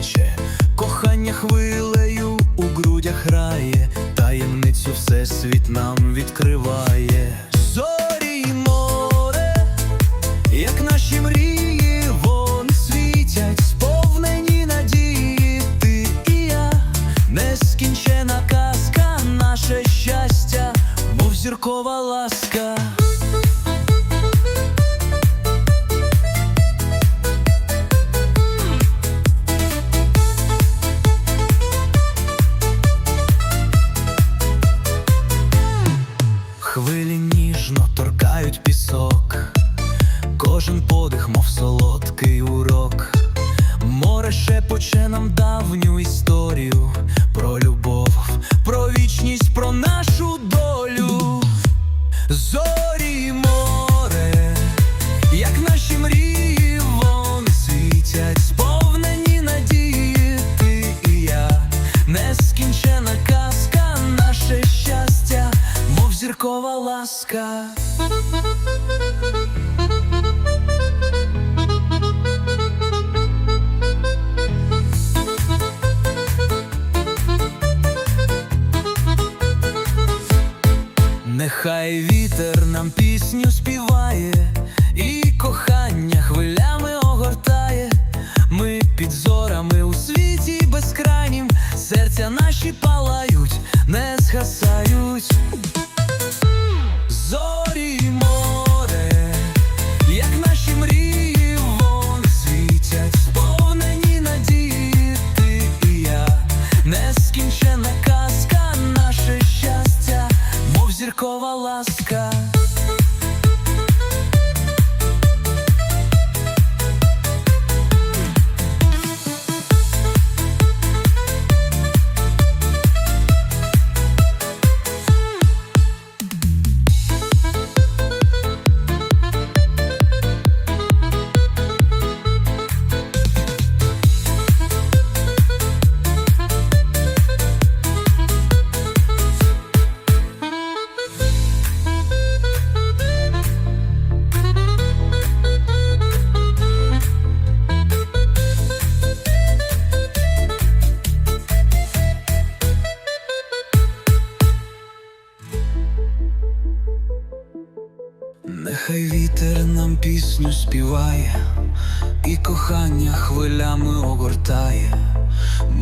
плаче, кохання хвилею у грудях грає, таємницю всесвіт нам відкриває.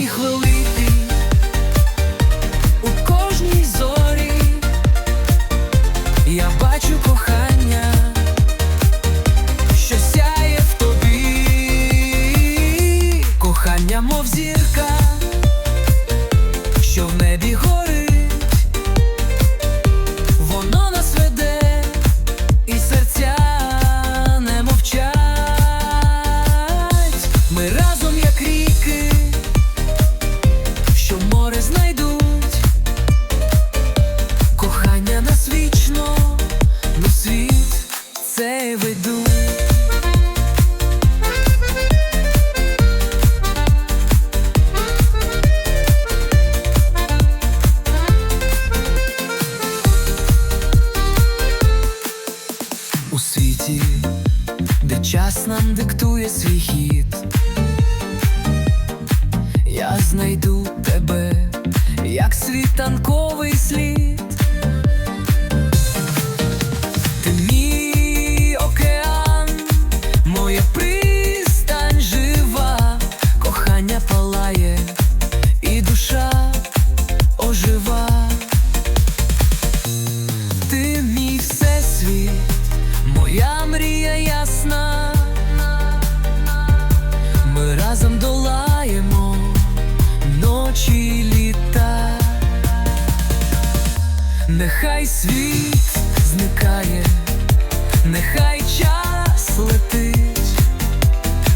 кожній хвилині, у кожній зорі я бачу. диктує свій хід. нехай світ зникає, нехай час летить,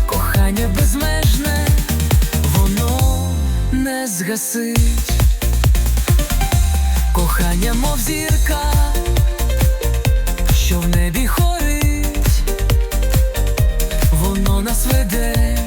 кохання безмежне, воно не згасить, кохання, мов зірка, що в небі хорить, воно нас веде.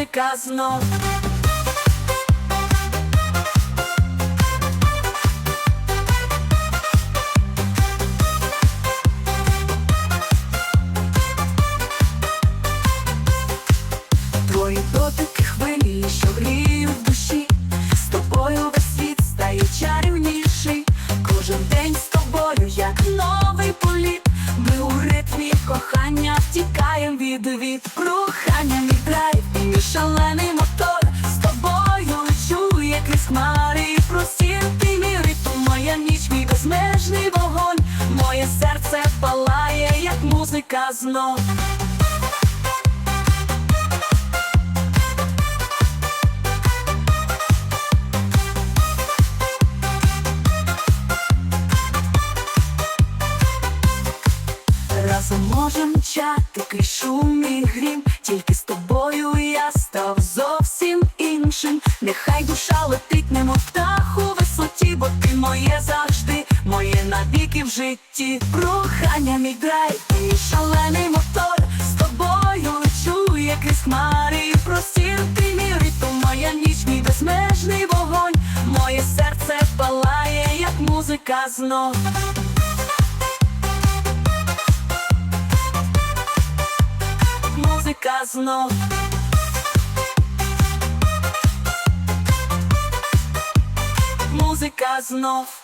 музика знов. znów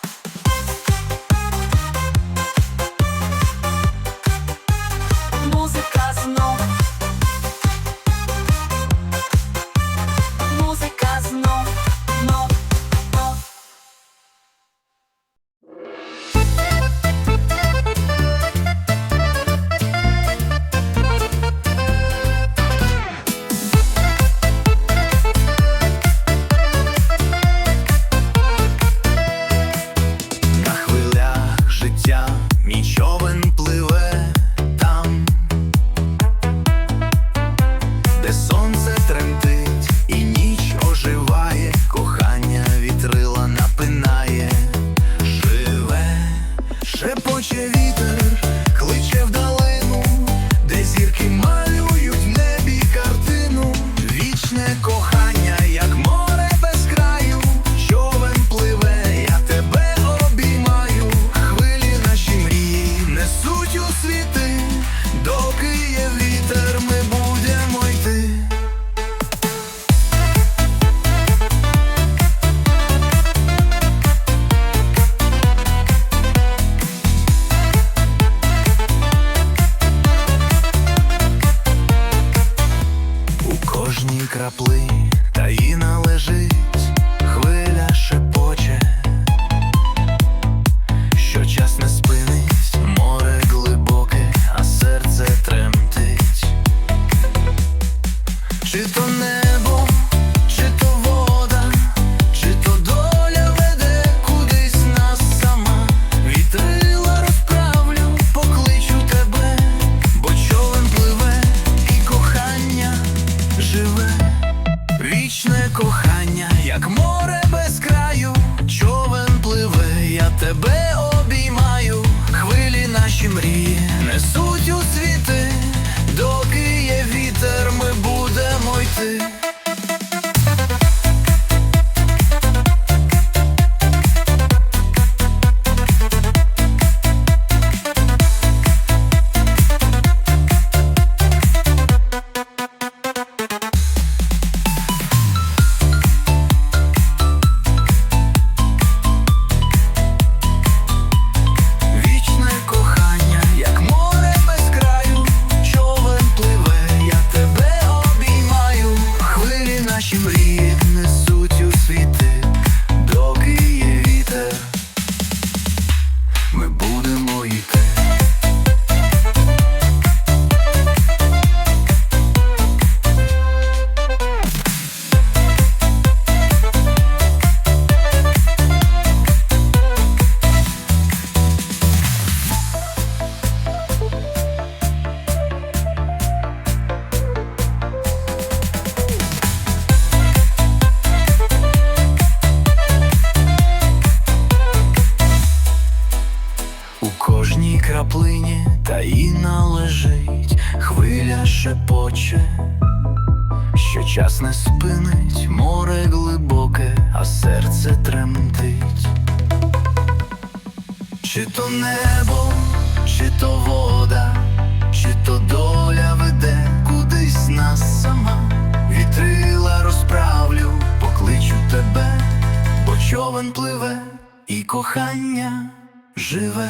живе.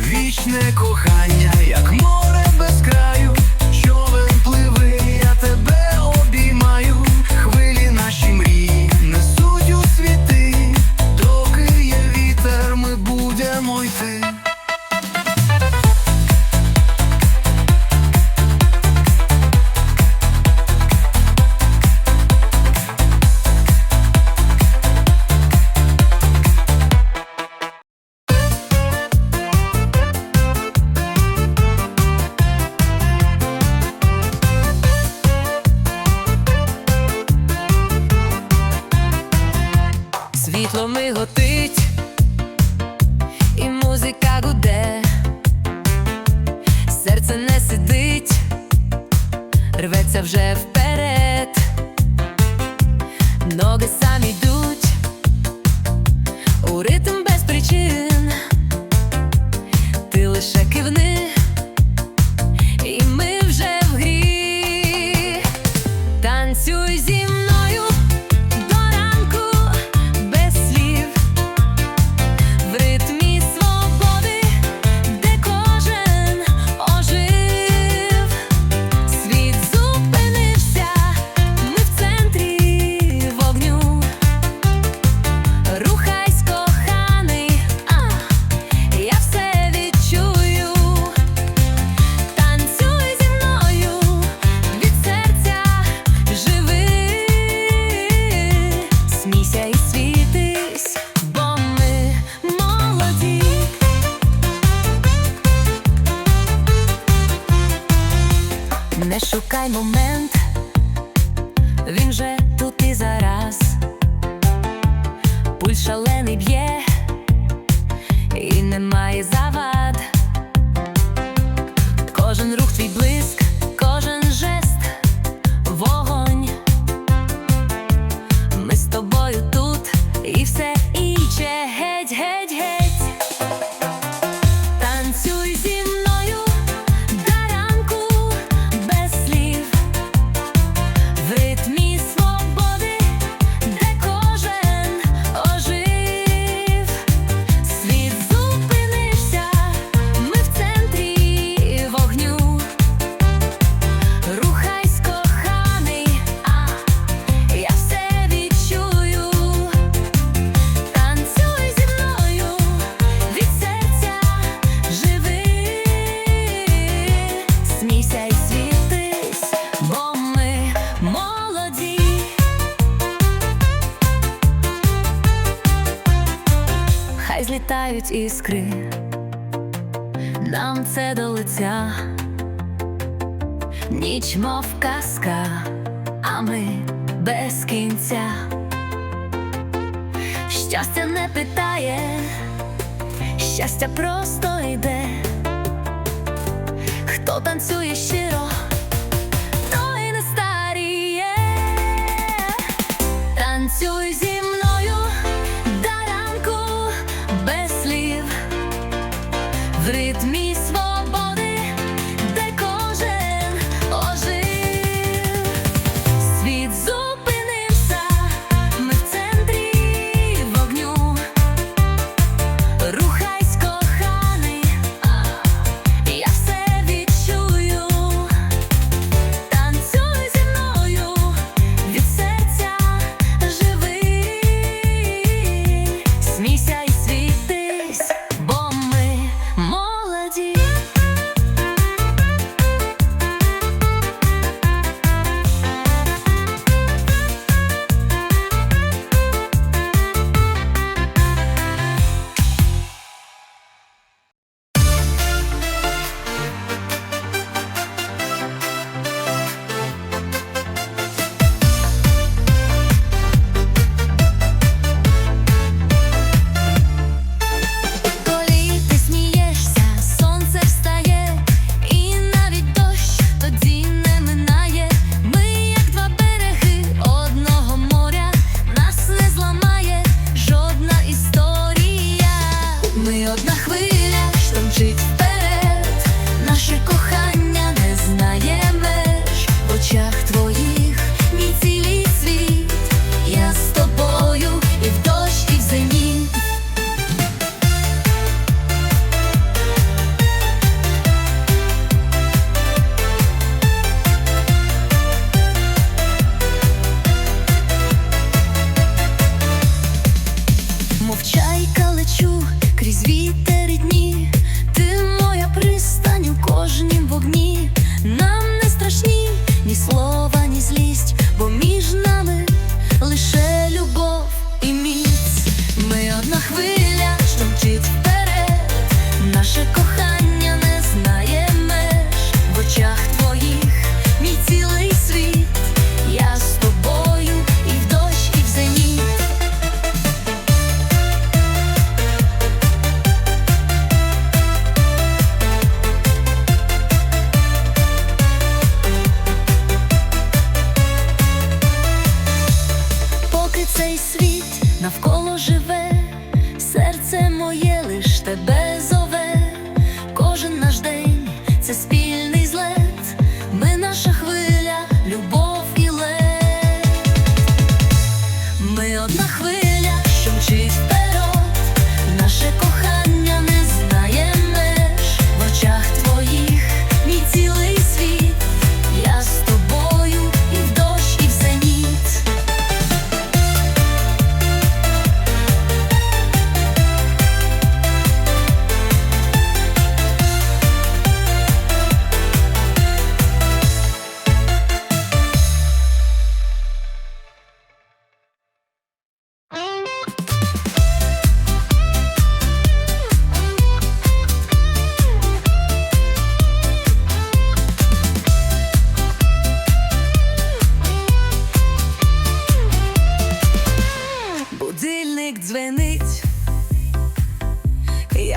Вічне кохання, як море без рветься вже вперед, іскри, нам це до лиця, ніч мов казка, а ми без кінця. Щастя не питає, щастя просто йде, хто танцює щиро. той не Танцюй зі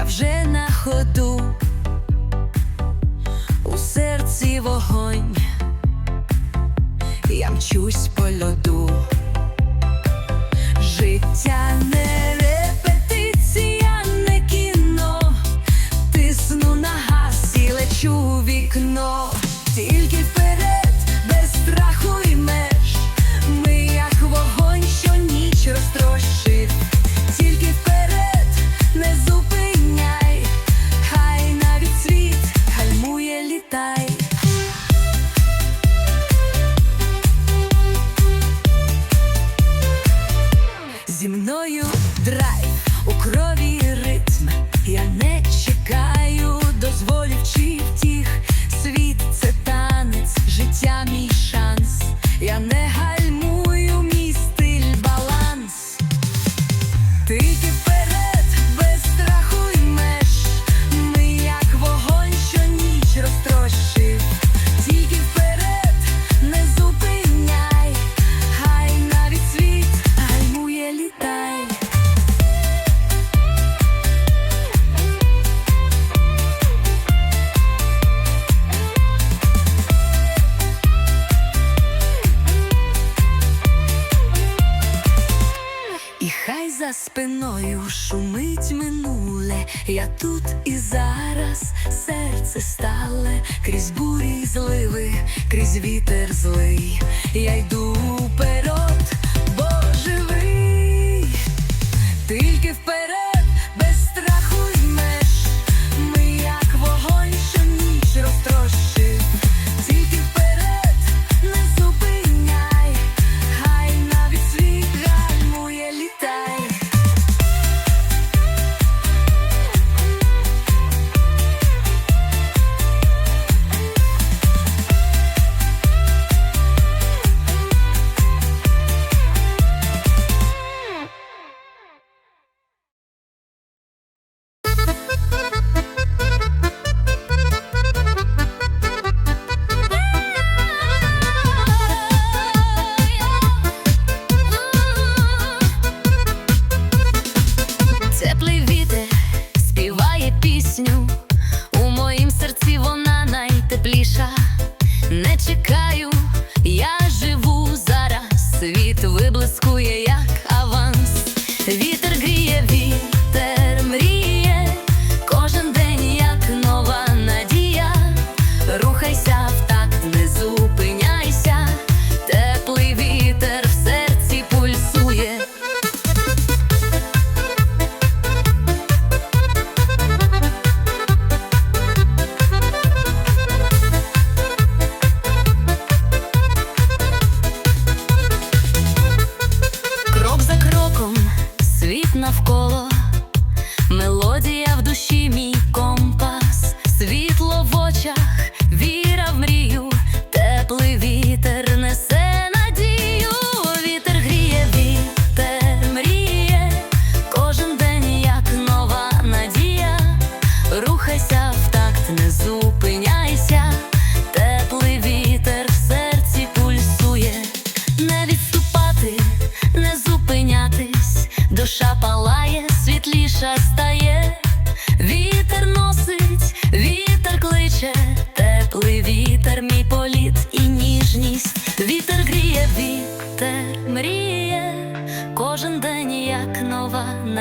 я вже на ходу, у серці вогонь, я мчусь по льоду, життя не. час серце стале крізь бурі зливи, крізь вітер злий, я йду.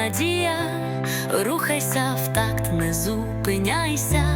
надія, рухайся в такт, не зупиняйся.